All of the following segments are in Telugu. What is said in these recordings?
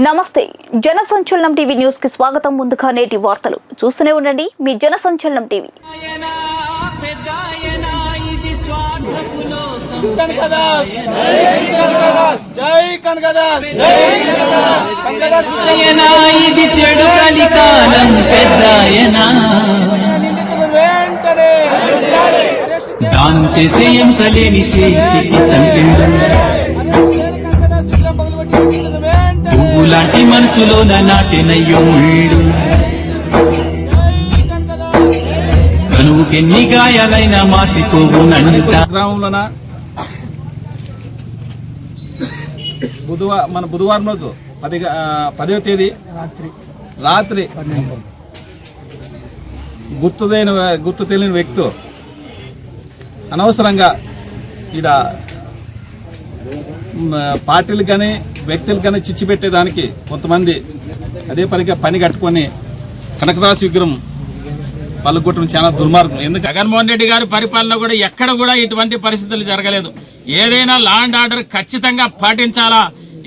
నమస్తే జనసంచలనం టీవీ న్యూస్కి స్వాగతం. ముందుగా నేటి వార్తలు. చూస్తూనే ఉండండి మీ జనసంచలనం టీవీ. ఆయన వెంటనే పువ్వు లాంటి మనసులోన నాటినయ్యో ముళ్ళు కనువుకెన్ని గాయాలైన మాసిపోవునంట గ్రామంలోన? బుధవారం మన బుధవారం రోజు పది పదవ తేదీ? రాత్రి. రాత్రి. గుర్తుదైన గుర్తు తెలియని వ్యక్తి. అనవసరంగా ఈడ మ్, పార్టీలకు కానీ వ్యక్తులు కన్నా చిచ్చు పెట్టేదానికి కొంతమంది అదే పనిగా పని కట్టుకొని కనకదాస్ విగ్రహం పలుకొట్టడం చాలా దుర్మార్గం. ఎందుకు? జగన్మోహన్ రెడ్డి గారి పరిపాలన కూడా ఎక్కడ కూడా ఇటువంటి పరిస్థితులు జరగలేదు. ఏదైనా లా అండ్ ఆర్డర్ ఖచ్చితంగా పాటించాలా?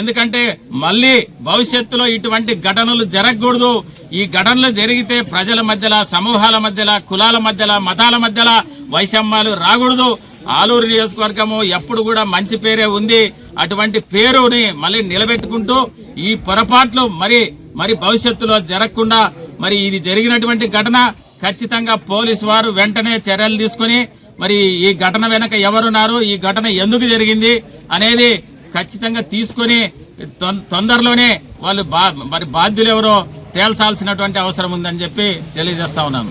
ఎందుకంటే మళ్ళీ భవిష్యత్తులో ఇటువంటి ఘటనలు జరగకూడదు. ఈ ఘటనలు జరిగితే ప్రజల మధ్యలో సమూహాల మధ్యలో కులాల మధ్యలో మతాల మధ్యలో వైషమ్యాలు రాకూడదు. ఆలూరు నియోజకవర్గము ఎప్పుడు కూడా మంచి పేరే ఉంది. అటువంటి పేరుని మళ్ళీ నిలబెట్టుకుంటూ ఈ పొరపాట్లు మరి మరి భవిష్యత్తులో జరగకుండా మరి ఇది జరిగినటువంటి ఘటన ఖచ్చితంగా పోలీసు వారు వెంటనే చర్యలు తీసుకుని మరి ఈ ఘటన వెనక ఎవరున్నారు ఈ ఘటన ఎందుకు జరిగింది అనేది ఖచ్చితంగా తీసుకొని తొందరలోనే వాళ్ళు బా మరి బాధ్యులు ఎవరో తేల్చాల్సినటువంటి అవసరం ఉందని చెప్పి తెలియజేస్తా ఉన్నాను.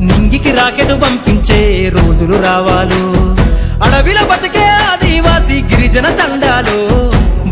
నింగికి రాకెట్ పంపించే రోజులు రావాలు. అడవిల బతికే ఆదివాసి గిరిజన తండాలు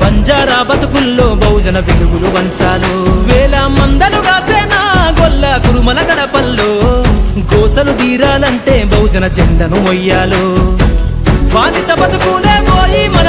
బంజారా బతుకుల్లో బహుజన వెలుగులు వంచాలు. వేల మందలు కాసేనా గొల్ల కురుమల గడపల్లో గోసలు తీరాలంటే బహుజన జెండను మొయ్యాలు. బానిస బతుకులే పోయి మన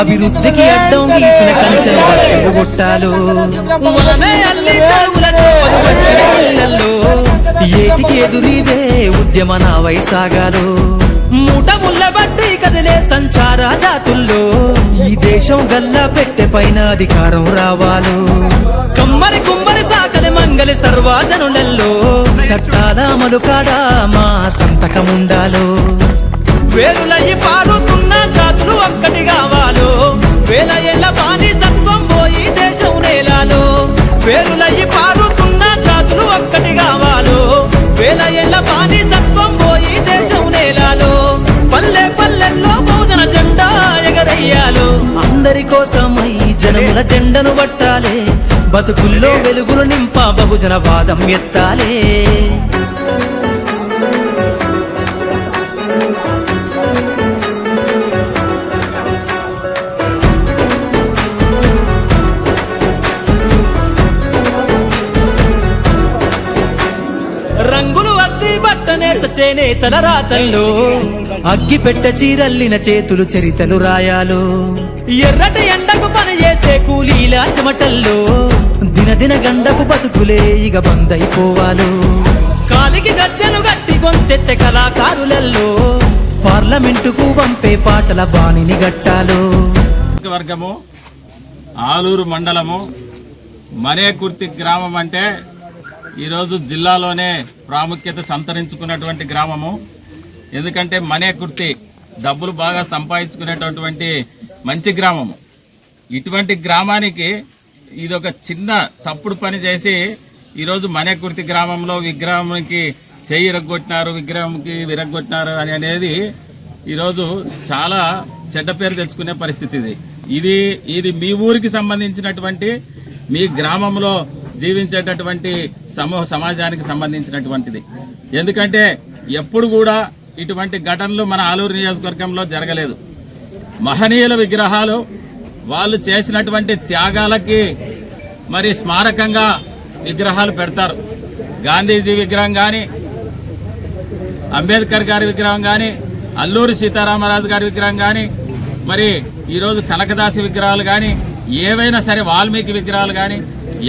అభివృద్ధికి అడ్డం గీసిన కంచెను బట్టలు అల్లి చెంపలు పట్టిన ఇళ్ళల్లో ఏటికి ఎదురీదే ఉద్యమ నా వైసాగాలు. మూట ముళ్ళ బట్టి కదిలే సంచార జాతుల్లో. ఈ దేశం గల్లా పెట్టె పైన అధికారం రావాలు. కమ్మరి కుమ్మరి సాకలి మంగలి సర్వాజనులలో చట్టాల అమలుకాడా మా సంతకముండాలో. వేరులయ్యి పారుతున్న బానిసత్వం పోయి దేశం నేలాలో. పల్లె పల్లెల్లో బహుజన జెండా ఎగరయ్యాలో. అందరి అందరి కోసమై జనముల జెండను పట్టాలే. బతుకుల్లో వెలుగులు నింప బహుజన వాదం ఎత్తాలే. బట్టనే చేనేతల రాతల్లో అగ్గి పెట్ట చీరల్లిన చేతులు చరితలు రాయాలు. ఎర్రటి ఎండకు పని చేసే కూలీల చెమటల్లో దినదిన గండపు బతుకులే ఇక బందైపోవాలు. కాలికి గజ్జెను గట్టి గొంతెత్తె కళాకారులల్లో పార్లమెంటుకు పంపే పాటల బాణిని గట్టాలు. వర్గము ఆలూరు మండలము మనేకుర్తి గ్రామం అంటే ఈరోజు జిల్లాలోనే ప్రాముఖ్యత సంతరించుకున్నటువంటి గ్రామము. ఎందుకంటే మనేకుర్తి డబ్బులు బాగా సంపాదించుకునేటటువంటి మంచి గ్రామము. ఇటువంటి గ్రామానికి ఇది ఒక చిన్న తప్పుడు పని చేసి ఈరోజు మనేకుర్తి గ్రామంలో విగ్రహానికి చేయి ఇరగొట్టినారు విగ్రహంకి విరగొట్టినారు అని అనేది ఈరోజు చాలా చెడ్డ పేరు తెచ్చుకునే పరిస్థితి ఇది. ఇది ఇది మీ ఊరికి సంబంధించినటువంటి మీ గ్రామంలో జీవించేటటువంటి సమూహ సమాజానికి సంబంధించినటువంటిది. ఎందుకంటే ఎప్పుడు కూడా ఇటువంటి ఘటనలు మన ఆలూరు నియోజకవర్గంలో జరగలేదు. మహనీయుల విగ్రహాలు వాళ్ళు చేసినటువంటి త్యాగాలకి మరి స్మారకంగా విగ్రహాలు పెడతారు. గాంధీజీ విగ్రహం కానీ అంబేద్కర్ గారి విగ్రహం కానీ అల్లూరి సీతారామరాజు గారి విగ్రహం కానీ మరి ఈరోజు కనకదాసి విగ్రహాలు కానీ ఏవైనా సరే వాల్మీకి విగ్రహాలు కానీ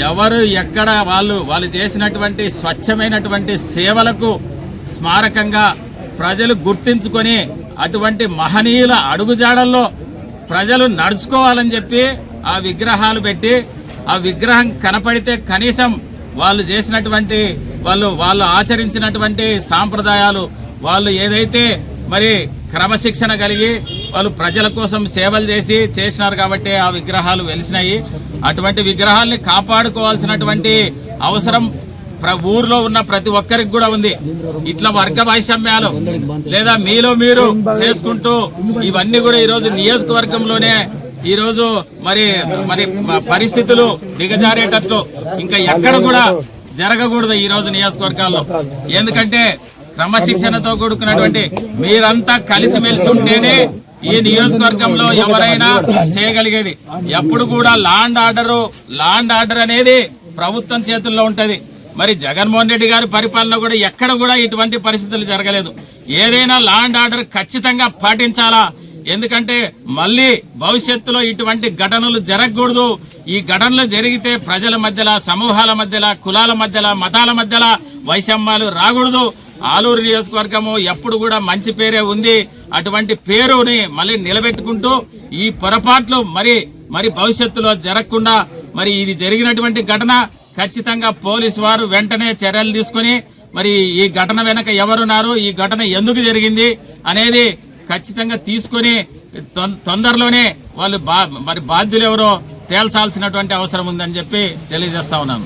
ఎవరు ఎక్కడ వాళ్ళు వాళ్ళు చేసినటువంటి స్వచ్ఛమైనటువంటి సేవలకు స్మారకంగా ప్రజలు గుర్తించుకొని అటువంటి మహనీయుల అడుగుజాడల్లో ప్రజలు నడుచుకోవాలని చెప్పి ఆ విగ్రహాలు పెట్టి ఆ విగ్రహం కనపడితే కనీసం వాళ్ళు చేసినటువంటి వాళ్ళు వాళ్ళు ఆచరించినటువంటి సాంప్రదాయాలు వాళ్ళు ఏదైతే మరి క్రమశిక్షణ కలిగి వాళ్ళు ప్రజల కోసం సేవలు చేసి చేసినారు కాబట్టి ఆ విగ్రహాలు వెలిసినాయి. అటువంటి విగ్రహాల్ని కాపాడుకోవాల్సినటువంటి అవసరం ప్ర- ఊర్లో ఉన్న ప్రతి ఒక్కరికి కూడా ఉంది. ఇట్లా వర్గ వైషమ్యాలు లేదా మీలో మీరు చేసుకుంటూ ఇవన్నీ కూడా ఈ రోజు నియోజకవర్గంలోనే ఈ రోజు మరి మరి పరిస్థితులు దిగజారేటట్లు ఇంకా ఎక్కడ కూడా జరగకూడదు ఈ రోజు నియోజకవర్గాల్లో. ఎందుకంటే క్రమశిక్షణతో కూడుకున్నటువంటి మీరంతా కలిసిమెలిసి ఉంటేనే ఈ నియోజకవర్గంలో ఎవరైనా చేయగలిగేది. ఎప్పుడు కూడా లాండ్ ఆర్డర్ లాండ్ ఆర్డర్ అనేది ప్రభుత్వం చేతుల్లో ఉంటది. మరి జగన్మోహన్ రెడ్డి గారి పరిపాలన కూడా ఎక్కడ కూడా ఇటువంటి పరిస్థితులు జరగలేదు. ఏదైనా లాండ్ ఆర్డర్ ఖచ్చితంగా పాటించాలా? ఎందుకంటే మళ్ళీ భవిష్యత్తులో ఇటువంటి ఘటనలు జరగకూడదు. ఈ ఘటనలు జరిగితే ప్రజల మధ్యలో సమూహాల మధ్యలో కులాల మధ్యలో మతాల మధ్యలో వైషమ్యాలు రాకూడదు. ఆలూరు నియోజకవర్గము ఎప్పుడు కూడా మంచి పేరే ఉంది. అటువంటి పేరుని మళ్ళీ నిలబెట్టుకుంటూ ఈ పొరపాట్లు మరి మరి భవిష్యత్తులో జరగకుండా మరి ఇది జరిగినటువంటి ఘటన ఖచ్చితంగా పోలీసు వారు వెంటనే చర్యలు తీసుకుని మరి ఈ ఘటన వెనక ఎవరున్నారు ఈ ఘటన ఎందుకు జరిగింది అనేది ఖచ్చితంగా తీసుకొని తొం- తొందరలోనే వాళ్ళు బా మరి బాధ్యులు ఎవరో తేల్చాల్సినటువంటి అవసరం ఉందని చెప్పి తెలియజేస్తా ఉన్నాను.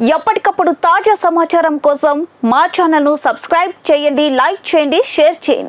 ఎప్పటికప్పుడు తాజా సమాచారం కోసం మా ఛానల్ను సబ్స్క్రైబ్ చేయండి లైక్ చేయండి షేర్ చేయండి.